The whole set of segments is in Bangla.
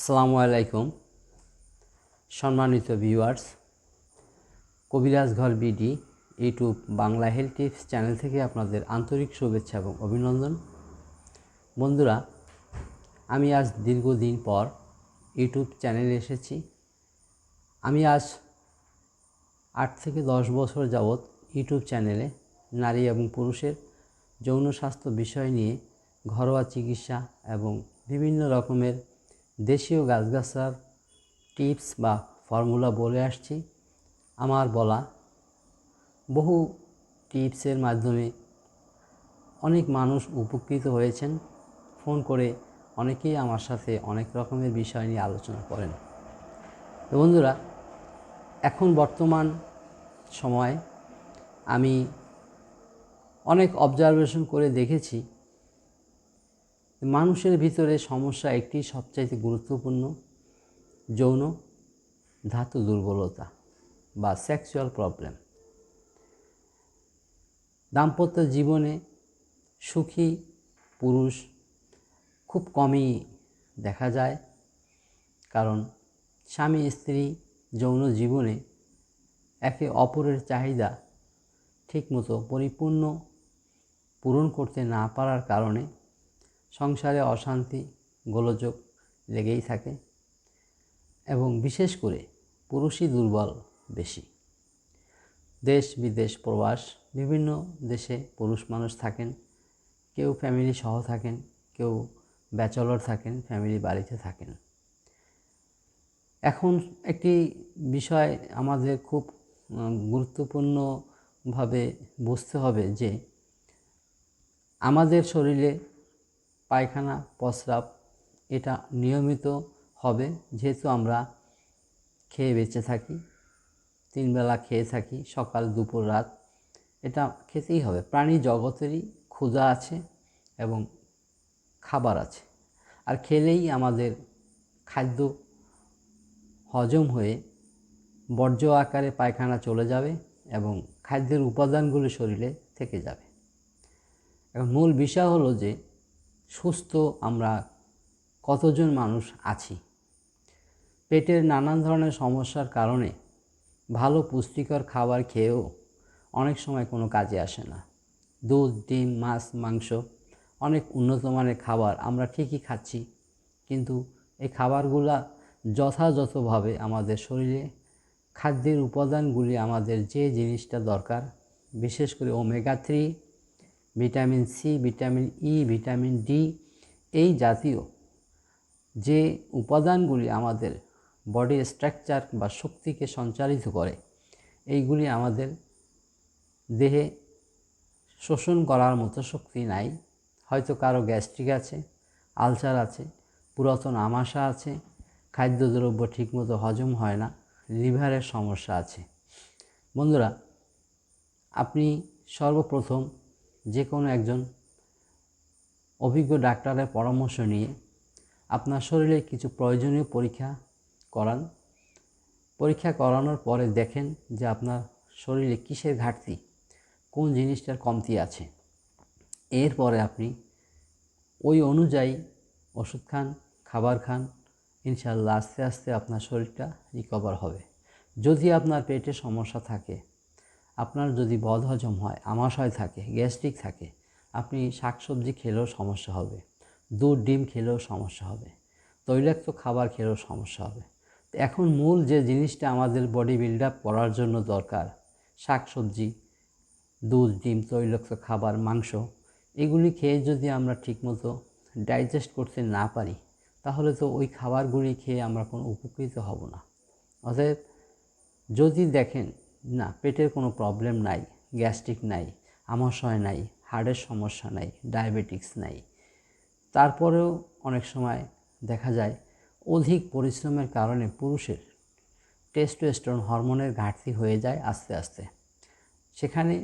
আসসালামু আলাইকুম। সম্মানিত viewers, Kabiraj Ghar BD YouTube Bangla health tips channel থেকে আপনাদের আন্তরিক শুভেচ্ছা এবং অভিনন্দন। বন্ধুরা, আমি আজ দীর্ঘদিন পর ইউটিউব চ্যানেলে এসেছি। আমি আজ আট থেকে দশ বছর যাবৎ ইউটিউব চ্যানেলে নারী এবং পুরুষের যৌন স্বাস্থ্য বিষয় নিয়ে ঘরোয়া চিকিৎসা এবং বিভিন্ন রকমের দেশীয় গাছগাছার টিপস বা ফর্মুলা বলে আসছি। আমার বলা বহু টিপসের মাধ্যমে অনেক মানুষ উপকৃত হয়েছেন। ফোন করে অনেকেই আমার সাথে অনেক রকমের বিষয় নিয়ে আলোচনা করেন। তো বন্ধুরা, এখন বর্তমান সময় আমি অনেক অবজারভেশন করে দেখেছি মানুষের ভিতরে সমস্যা একটি সবচাইতে গুরুত্বপূর্ণ, যৌন ধাতু দুর্বলতা বা সেক্সুয়াল প্রবলেম দাম্পত্য জীবনে সুখী পুরুষ খুব কমই দেখা যায়, কারণ স্বামী, স্ত্রী যৌন জীবনে একে অপরের চাহিদা ঠিকমতো পরিপূর্ণ পূরণ করতে না পারার কারণে সংসারে অশান্তি, গোলযোগ লেগেই থাকে এবং বিশেষ করে পুরুষই দুর্বল বেশি। দেশ, বিদেশ, প্রবাস, বিভিন্ন দেশে পুরুষ মানুষ থাকেন, কেউ ফ্যামিলি সহ থাকেন, কেউ ব্যাচলর থাকেন ফ্যামিলি বাড়িতে থাকেন। এখন একটি বিষয় আমাদের খুব গুরুত্বপূর্ণভাবে বুঝতে হবে যে আমাদের শরীরে পায়খানা, প্রস্রাব, এটা নিয়মিত হবে। যেহেতু আমরা খেয়ে বেঁচে থাকি তিনবেলা খেয়ে থাকি, সকাল, দুপুর, রাত, এটা খেতেই হবে। প্রাণী জগতেরই ক্ষুধা আছে এবং খাবার আছে। আর খেলেই আমাদের খাদ্য হজম হয়ে বর্জ্য আকারে পায়খানা চলে যাবে এবং খাদ্যের উপাদানগুলো শরীরে থেকে যাবে। এখন মূল বিষয় হলো যে সুস্থ আমরা কতজন মানুষ আছি? পেটের নানান ধরনের সমস্যার কারণে ভালো পুষ্টিকর খাবার খেয়েও অনেক সময় কোনো কাজে আসে না। দুধ, ডিম, মাছ, মাংস অনেক উন্নত মানের খাবার আমরা ঠিকই খাচ্ছি, কিন্তু এই খাবারগুলা যথাযথভাবে আমাদের শরীরে খাদ্যের উপাদানগুলি আমাদের যে জিনিসটা দরকার, বিশেষ করে omega three vitamin C, vitamin E, vitamin D এই জাতীয় যে উপাদানগুলি আমাদের বডি স্ট্রাকচার বা শক্তিকে সঞ্চালিত করে, এইগুলি আমাদের দেহে শোষণ করার মতো শক্তি নাই। হয়তো কারও গ্যাস্ট্রিক আছে, আলসার আছে, পুরাতন আমাশা আছে, খাদ্যদ্রব্য ঠিকমতো হজম হয় না, লিভারের সমস্যা আছে। বন্ধুরা, আপনি সর্বপ্রথম যে কোনো একজন অভিজ্ঞ ডাক্তারের পরামর্শ নিয়ে আপনার শরীরে কিছু প্রয়োজনীয় পরীক্ষা করান। পরীক্ষা করানোর পরে দেখেন যে আপনার শরীরে কিসের ঘাটতি, কোন জিনিসটার কমতি আছে। এরপরে আপনি ওই অনুযায়ী ওষুধ খান, খাবার খান ইনশাল্লাহ আস্তে আস্তে আপনার শরীরটা রিকভার হবে। যদি আপনার পেটে সমস্যা থাকে আপনার যদি বদহজম হয়, আমাশয় থাকে, গ্যাস্ট্রিক থাকে, আপনি শাকসবজি খেলেও সমস্যা হবে। দুধ, ডিম খেলেও সমস্যা হবে। তৈলাক্ত খাবার খেলেও সমস্যা হবে। এখন মূল যে জিনিসটা আমাদের বডি বিল্ড আপ করার জন্য দরকার, শাকসবজি, দুধ, ডিম, তৈলাক্ত খাবার, মাংস, এগুলি খেয়ে যদি আমরা ঠিকমতো ডাইজেস্ট করতে না পারি, তাহলে তো ওই খাবারগুলি খেয়ে আমরা কোনো উপকৃত হব না। অতএব যদি দেখেন না, পেটের কোনো প্রবলেম নাই গ্যাস্ট্রিক নাই, আমাশয় নাই হার্টের সমস্যা নাই ডায়াবেটিক্স নাই। তারপরেও অনেক সময় দেখা যায় অধিক পরিশ্রমের কারণে পুরুষের টেস্টোস্টেরন হরমোনের ঘাটতি হয়ে যায় আস্তে আস্তে। সেখানে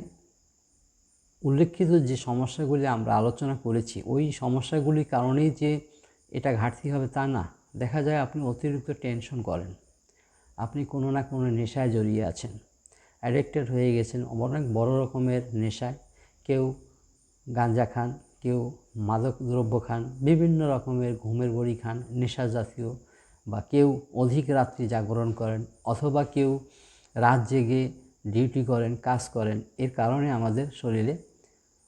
উল্লেখিত যে সমস্যাগুলি আমরা আলোচনা করেছি, ওই সমস্যাগুলির কারণেই যে এটা ঘাটতি হবে তা না। দেখা যায় আপনি অতিরিক্ত টেনশন করেন, আপনি কোনো না কোনো নেশায় জড়িয়ে আছেন। অ্যাডিক্টেড হয়ে গেছেন, অনেক বড় রকমের নেশায়। কেউ গাঁজা খান, কেউ মাদক দ্রব্য খান, বিভিন্ন রকমের ঘুমের বড়ি খান নেশা জাতীয় বা কেউ অধিক রাত্রি জাগরণ করেন, অথবা কেউ রাত জেগে ডিউটি করেন, কাজ করেন। এর কারণে আমাদের শরীরে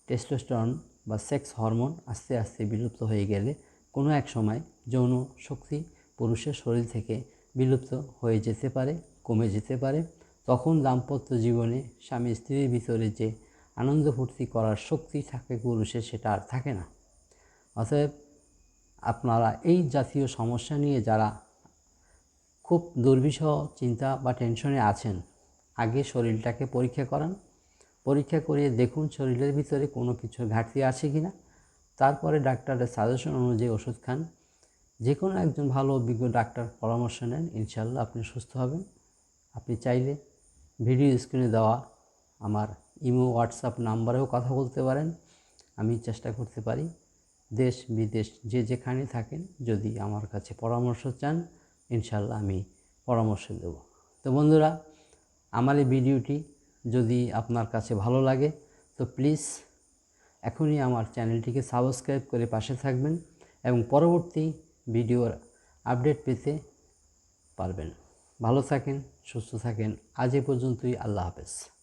টেস্টোস্টেরন বা সেক্স হরমোন আস্তে আস্তে বিলুপ্ত হয়ে গেলে কোনো এক সময় যৌন শক্তি পুরুষের শরীর থেকে বিলুপ্ত হয়ে যেতে পারে, কমে যেতে পারে। তখন দাম্পত্য জীবনে স্বামী স্ত্রীর ভিতরে যে আনন্দ ফুর্তি করার শক্তি থাকে পুরুষের, সেটা আর থাকে না। অতএব আপনারা এই জাতীয় সমস্যা নিয়ে যারা খুব দুর্বিষহ চিন্তা বা টেনশনে আছেন, আগে শরীরটাকে পরীক্ষা করান। পরীক্ষা করিয়ে দেখুন শরীরের ভিতরে কোনো কিছুর ঘাটতি আছে কি না। তারপরে ডাক্তারের সাজেশন অনুযায়ী ওষুধ খান। যে কোনো একজন ভালো অভিজ্ঞ ডাক্তার পরামর্শ নেন ইনশাল্লাহ আপনি সুস্থ হবেন। আপনি চাইলে ভিডিও স্ক্রিনে দেওয়া আমার ইমো, হোয়াটসঅ্যাপ নাম্বারেও কথা বলতে পারেন, আমি চেষ্টা করতে পারি। দেশ, বিদেশ, যে যেখানে থাকেন, যদি আমার কাছে পরামর্শ চান ইনশাল্লাহ আমি পরামর্শ দেব। তো বন্ধুরা, আমার এই ভিডিওটি যদি আপনার কাছে ভালো লাগে, তো প্লিজ এখনই আমার চ্যানেলটিকে সাবস্ক্রাইব করে পাশে থাকবেন এবং পরবর্তী ভিডিওর আপডেট পেতে পারবেন। ভালো থাকেন সুস্থ থাকেন। আজ এ পর্যন্তই আল্লাহ হাফেজ।